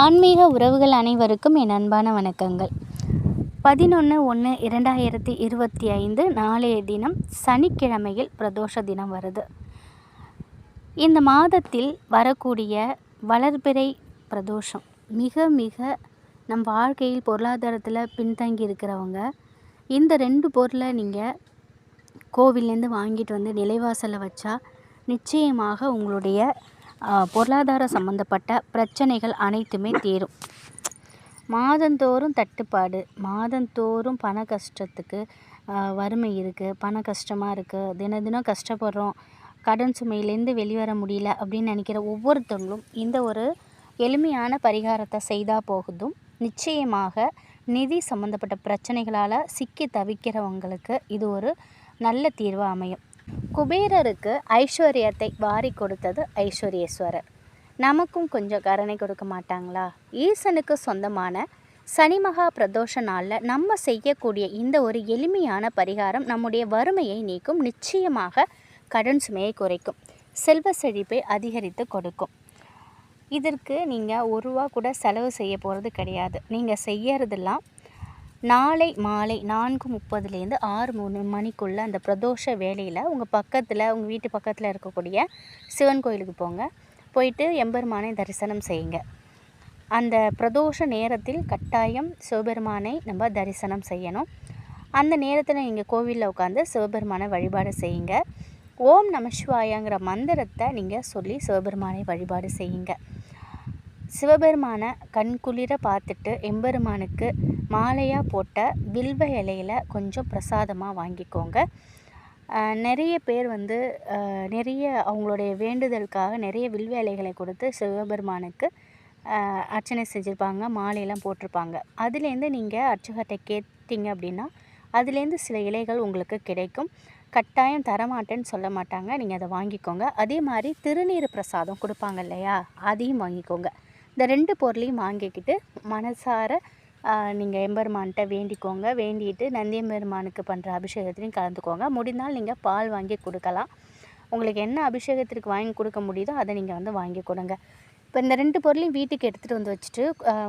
ஆன்மீக உறவுகள் அனைவருக்கும் என் அன்பான வணக்கங்கள். பதினொன்று ஒன்று இரண்டாயிரத்தி இருபத்தி ஐந்து நாளைய தினம் சனிக்கிழமையில் பிரதோஷ தினம் வருது. இந்த மாதத்தில் வரக்கூடிய வளர்பிறை பிரதோஷம். மிக மிக நம் வாழ்க்கையில் பொருளாதாரத்தில் பின்தங்கி இருக்கிறவங்க இந்த ரெண்டு பொருளை நீங்கள் கோவில்லேருந்து வாங்கிட்டு வந்து நிலைவாசலில் வச்சா நிச்சயமாக உங்களுடைய பொருளாதார சம்மந்தப்பட்ட பிரச்சனைகள் அனைத்துமே தீரும். மாதந்தோறும் தட்டுப்பாடு மாதந்தோறும் பண கஷ்டத்துக்கு வறுமை இருக்குது பண கஷ்டமாக இருக்குது தினம் தினம் கஷ்டப்படுறோம் கடன் சுமையிலேருந்து வெளிவர முடியல அப்படின்னு நினைக்கிற ஒவ்வொருத்தவங்களும் இந்த ஒரு எளிமையான பரிகாரத்தை செய்தால் போகுதும் நிச்சயமாக நிதி சம்மந்தப்பட்ட பிரச்சனைகளால் சிக்கி தவிக்கிறவங்களுக்கு இது ஒரு நல்ல தீர்வாக அமையும். குபேரருக்கு ஐஸ்வர்யத்தை வாரி கொடுத்தது ஐஸ்வர்யேஸ்வரர். நமக்கும் கொஞ்சம் கருணை கொடுக்க மாட்டாங்களா? ஈசனுக்கு சொந்தமான சனி மகா பிரதோஷ நாளில் நம்ம செய்யக்கூடிய இந்த ஒரு எளிமையான பரிகாரம் நம்முடைய வறுமையை நீக்கும் நிச்சயமாக கடன் சுமையை குறைக்கும். செல்வ செழிப்பை அதிகரித்து கொடுக்கும். இதற்கு நீங்கள் ஒரு ரூபா கூட செலவு செய்ய போகிறது கிடையாது. நீங்கள் செய்யறதெல்லாம் நாளை மாலை நான்கு முப்பதுலேருந்து ஆறு மூணு மணிக்குள்ளே அந்த பிரதோஷ வேலையில் உங்கள் பக்கத்தில் உங்கள் வீட்டு பக்கத்தில் இருக்கக்கூடிய சிவன் கோயிலுக்கு போங்க. போயிட்டு எம்பெருமானை தரிசனம் செய்யுங்க. அந்த பிரதோஷ நேரத்தில் கட்டாயம் சிவபெருமானை நம்ம தரிசனம் செய்யணும். அந்த நேரத்தில் நீங்கள் கோவிலில் உட்காந்து சிவபெருமானை வழிபாடு செய்யுங்க. ஓம் நமசிவாயாங்கிற மந்திரத்தை நீங்கள் சொல்லி சிவபெருமானை வழிபாடு செய்யுங்க. சிவபெருமானை கண்குளிர பார்த்துட்டு எம்பெருமானுக்கு மாலையாக போட்ட வில்வ இலையில் கொஞ்சம் பிரசாதமாக வாங்கிக்கோங்க. நிறைய பேர் வந்து நிறைய அவங்களுடைய வேண்டுதலுக்காக நிறைய வில்வ இலைகளை கொடுத்து சிவபெருமானுக்கு அர்ச்சனை செஞ்சுருப்பாங்க மாலையெல்லாம் போட்டிருப்பாங்க. அதுலேருந்து நீங்கள் அர்ச்சகத்தை கேட்டிங்க அப்படின்னா அதுலேருந்து சில இலைகள் உங்களுக்கு கிடைக்கும். கட்டாயம் தரமாட்டேன்னு சொல்ல மாட்டாங்க. நீங்கள் அதை வாங்கிக்கோங்க. அதே மாதிரி திருநீர் பிரசாதம் கொடுப்பாங்க இல்லையா? அதையும் வாங்கிக்கோங்க. இந்த ரெண்டு பொருளையும் வாங்கிக்கிட்டு மனசார நீங்கள் எம்பெருமான்கிட்ட வேண்டிக்கோங்க. வேண்டிட்டு நந்தியம்பெருமானுக்கு பண்ணுற அபிஷேகத்துலையும் கலந்துக்கோங்க. முடிந்தால் நீங்கள் பால் வாங்கி கொடுக்கலாம். உங்களுக்கு என்ன அபிஷேகத்திற்கு வாங்கி கொடுக்க முடியுதோ அதை நீங்கள் வந்து வாங்கி கொடுங்க. இப்போ இந்த ரெண்டு பொருளையும் வீட்டுக்கு எடுத்துகிட்டு வந்து வச்சுட்டு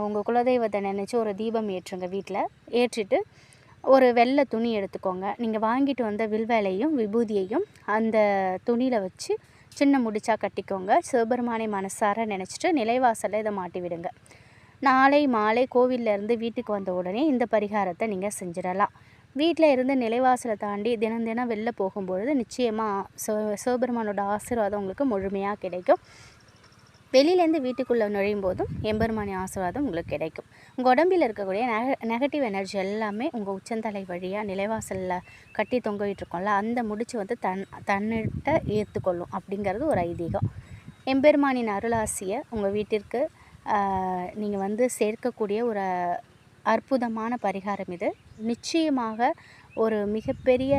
உங்கள் குலதெய்வத்தை நினச்சி ஒரு தீபம் ஏற்றுங்க வீட்டில் ஏற்றிட்டு ஒரு வெள்ளை துணி எடுத்துக்கோங்க. நீங்கள் வாங்கிட்டு வந்த வில்வேலையும் விபூதியையும் அந்த துணியில் வச்சு சின்ன முடிச்சா கட்டிக்கோங்க. சிவபெருமானை மனசார நினச்சிட்டு நிலைவாசலில் இதை மாட்டி விடுங்க நாளை மாலை கோவிலேருந்து வீட்டுக்கு வந்த உடனே இந்த பரிகாரத்தை நீங்கள் செஞ்சிடலாம். வீட்டில் இருந்து நிலைவாசலை தாண்டி தினம் தினம் வெளில போகும்பொழுது நிச்சயமாக சிவ சிவபெருமானோட ஆசீர்வாதம் உங்களுக்கு முழுமையாக கிடைக்கும். வெளியிலேருந்து வீட்டுக்குள்ளே நுழையும் போதும் எம்பெருமானி ஆசீர்வாதம் உங்களுக்கு கிடைக்கும். உங்கள் உடம்பில் இருக்கக்கூடிய நெக நெகட்டிவ் எனர்ஜி எல்லாமே உங்கள் உச்சந்தலை வழியாக நிலைவாசலில் கட்டி தொங்கிட்டுருக்கோம்ல அந்த முடிச்சு வந்து தன் தன்னிட்ட ஏற்றுக்கொள்ளும் அப்படிங்கிறது ஒரு ஐதீகம். எம்பெருமானின் அருளாசியை உங்கள் வீட்டிற்கு நீங்கள் வந்து சேர்க்கக்கூடிய ஒரு அற்புதமான பரிகாரம் இது. நிச்சயமாக ஒரு மிகப்பெரிய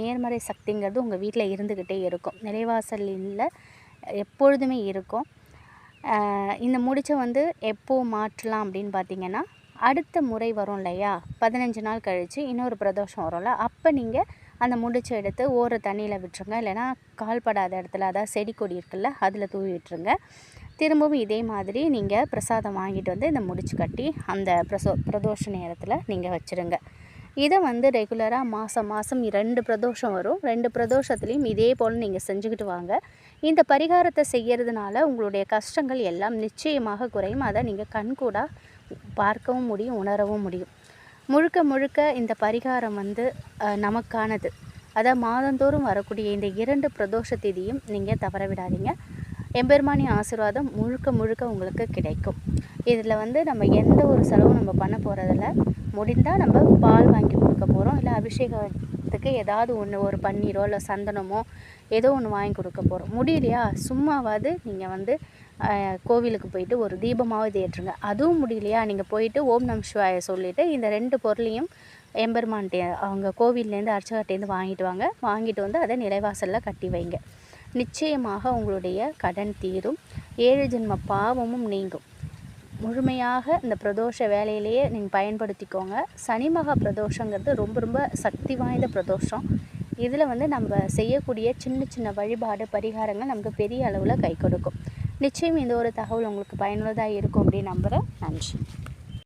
நேர்மறை சக்திங்கிறது உங்கள் வீட்டில் இருந்துக்கிட்டே இருக்கும். நிலைவாசலில் எப்பொழுதுமே இருக்கும். இந்த முடிச்சை வந்து எப்போது மாற்றலாம் அப்படின்னு பார்த்தீங்கன்னா அடுத்த முறை வரும் இல்லையா? பதினஞ்சு நாள் கழித்து இன்னொரு பிரதோஷம் வரும்ல அப்போ நீங்கள் அந்த முடிச்சை எடுத்து ஓர தண்ணியில் விட்டுருங்க. இல்லைனா கால்படாத இடத்துல அதாவது செடி கொடி இருக்குல்ல அதில் தூவி விட்டுருங்க. திரும்பவும் இதே மாதிரி நீங்கள் பிரசாதம் வாங்கிட்டு வந்து இந்த முடிச்சு கட்டி அந்த பிரசோ பிரதோஷ நேரத்தில் நீங்கள் வச்சுருங்க. இதை வந்து ரெகுலராக மாதம் மாதம் ரெண்டு பிரதோஷம் வரும். ரெண்டு பிரதோஷத்துலேயும் இதே போல் நீங்கள் செஞ்சுக்கிட்டு வாங்க. இந்த பரிகாரத்தை செய்கிறதுனால உங்களுடைய கஷ்டங்கள் எல்லாம் நிச்சயமாக குறையும். அதை நீங்கள் கண்கூடாக பார்க்கவும் முடியும் உணரவும் முடியும். முழுக்க முழுக்க இந்த பரிகாரம் வந்து நமக்கானது. அதை மாதந்தோறும் வரக்கூடிய இந்த இரண்டு பிரதோஷ திதியும் நீங்கள் தவற விடாதீங்க. எம்பெருமானி ஆசீர்வாதம் முழுக்க முழுக்க உங்களுக்கு கிடைக்கும். இதில் வந்து நம்ம எந்த ஒரு செலவும் நம்ம பண்ண போகிறதில்ல முடிந்தால் நம்ம பால் வாங்கி கொடுக்க போகிறோம் இல்லை அபிஷேகத்துக்கு ஏதாவது ஒன்று ஒரு பன்னீரோ இல்லை சந்தனமோ ஏதோ ஒன்று வாங்கி கொடுக்க போகிறோம் முடியலையா? சும்மாவாவது நீங்கள் வந்து கோவிலுக்கு போயிட்டு ஒரு தீபமாவது ஏற்றுங்க. அதுவும் முடியலையா? நீங்கள் போயிட்டு ஓம் நம் சிவாய சொல்லிவிட்டு இந்த ரெண்டு பொருளையும் எம்பெருமான்ட்டே அவங்க கோவில்லேருந்து அர்ச்சகர்ட்டேருந்து வாங்கிட்டு வாங்க. வாங்கிட்டு வந்து அதை நிலைவாசலில் கட்டி வைங்க. நிச்சயமாக உங்களுடைய கடன் தீரும். ஏழு ஜென்ம பாவமும் நீங்கும். முழுமையாக இந்த பிரதோஷ வேலையிலேயே நீங்கள் பயன்படுத்திக்கோங்க. சனி மகா பிரதோஷங்கிறது ரொம்ப ரொம்ப சக்தி வாய்ந்த பிரதோஷம். இதில் வந்து நம்ம செய்யக்கூடிய சின்ன சின்ன வழிபாடு பரிகாரங்கள் நமக்கு பெரிய அளவில் கை கொடுக்கும். நிச்சயம் இந்த ஒரு தகவல் உங்களுக்கு பயனுள்ளதாக இருக்கும் அப்படின்னு நம்புகிறேன் நன்றி.